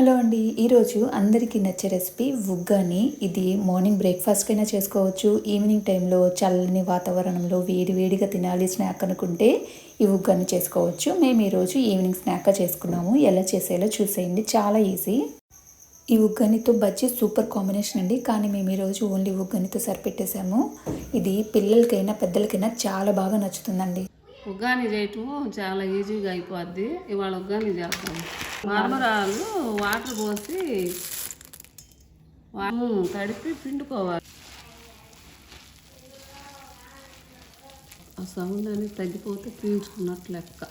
Hello అండి. ఈరోజు అందరికీ నచ్చే రెసిపీ ఉగ్గాని. ఇది మార్నింగ్ బ్రేక్ఫాస్ట్కైనా చేసుకోవచ్చు. ఈవినింగ్ టైంలో చల్లని వాతావరణంలో వేడి వేడిగా తినాలి స్నాక్ అనుకుంటే ఈ ఉగ్గాని చేసుకోవచ్చు. మేము ఈరోజు ఈవినింగ్ స్నాక్గా చేసుకున్నాము. ఎలా చేసేయాలో చూసేయండి. చాలా ఈజీ. ఈ ఉగ్గానితో బజ్జీ సూపర్ కాంబినేషన్ అండి. కానీ మేము ఈరోజు ఓన్లీ ఉగ్గానితో సరిపెట్టేసాము ఇది పిల్లలకైనా పెద్దలకైనా చాలా బాగా నచ్చుతుందండి. ఉగ్గాని చేయటం చాలా ఈజీగా అయిపోద్ది. ఇవాళ ఉగ్గాని చేస్తాము మరమరాలు వాటర్ పోసి తడిపి పిండుకోవాలి. ఆ సౌండ్ అనేది తగ్గిపోతే పీల్చుకున్నట్లు లెక్క.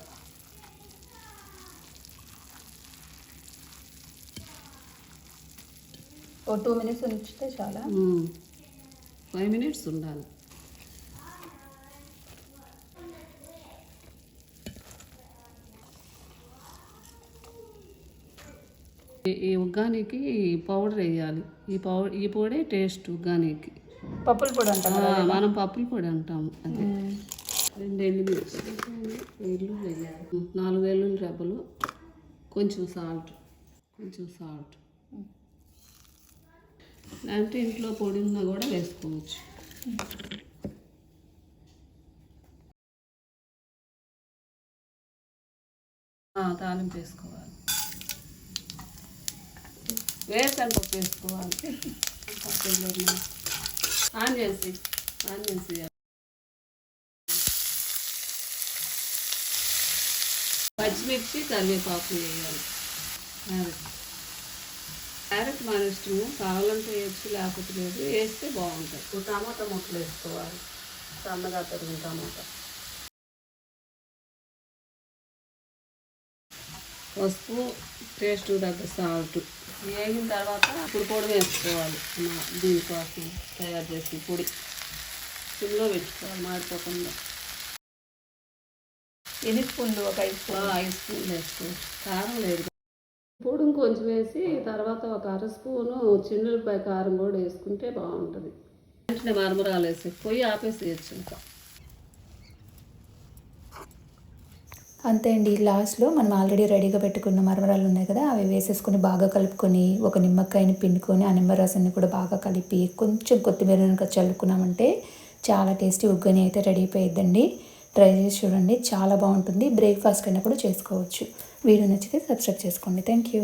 ఓ టూ మినిట్స్ ఉంచితే చాలా. ఫైవ్ మినిట్స్ ఉండాలి. ఈ- ఈ ఉగ్గానికి పౌడర్ వేయాలి. ఈ పౌడర్ ఈ పొడే టేస్ట్ ఉగ్గానికి. పప్పుల పొడి అంటాం ఆ, మనం పప్పుల పొడి అంటాము అది. రెండు ఎల్లుల్లి ఎల్లుల్లి వేయాలి. నాలుగు వెల్లుల్లి రెబ్బలు కొంచెం సాల్ట్ కొంచెం సాల్ట్. అంటే ఇంట్లో పొడి ఉన్నా కూడా వేసుకోవచ్చు. తాలింపు వేసుకోవాలి. వేరుశనగ పప్పు వేసుకోవాలి పప్పులో ఆన్ చేసి ఆన్ చేసి పచ్చిమిర్చి కరివేపాకు వేయాలి క్యారెట్ క్యారెట్ మన ఇష్టము కావాలంటే వేయచ్చు లేకపోతే లేదు వేస్తే బాగుంటుంది టమాటా ముక్కలు వేసుకోవాలి సన్నగా తరిగిన టమాటా పసుపు టేస్ట్ తగ్గ సాల్ట్. వేగిన తర్వాత ఇప్పుడు పొడి వేసుకోవాలి. మా దీనికోసం తయారు చేసిన పొడి. సిమ్లో పెట్టుకోవాలి మాడిపోకుండా. ఎన్ని స్పూన్లు? ఒక ఐదు ఆ, ఐదు స్పూన్లు వేసుకోవచ్చు. కారం లేదు. పొడి కొంచెం వేసి తర్వాత ఒక అర స్పూను చిన్నులపాయ కారం కూడా వేసుకుంటే బాగుంటుంది. వెంటనే మరమరాలు వేసి పొయ్యి ఆపేసేయచ్చు ఇంకా. అంతే అండి లాస్ట్లో మనం ఆల్రెడీ రెడీగా పెట్టుకున్న మరమరాలు ఉన్నాయి కదా అవి వేసేసుకొని బాగా కలుపుకొని ఒక నిమ్మకాయని పిండుకొని ఆ నిమ్మరసాన్ని కూడా బాగా కలిపి కొంచెం కొత్తిమీర కనుక చల్లుకున్నామంటే చాలా టేస్టీ ఉగ్గని అయితే రెడీ అయిపోయిద్దండి. ట్రై చేసి చూడండి చాలా బాగుంటుంది. బ్రేక్ఫాస్ట్ అయినా కూడా చేసుకోవచ్చు. వీడియో నచ్చితే సబ్స్క్రైబ్ చేసుకోండి. Thank you.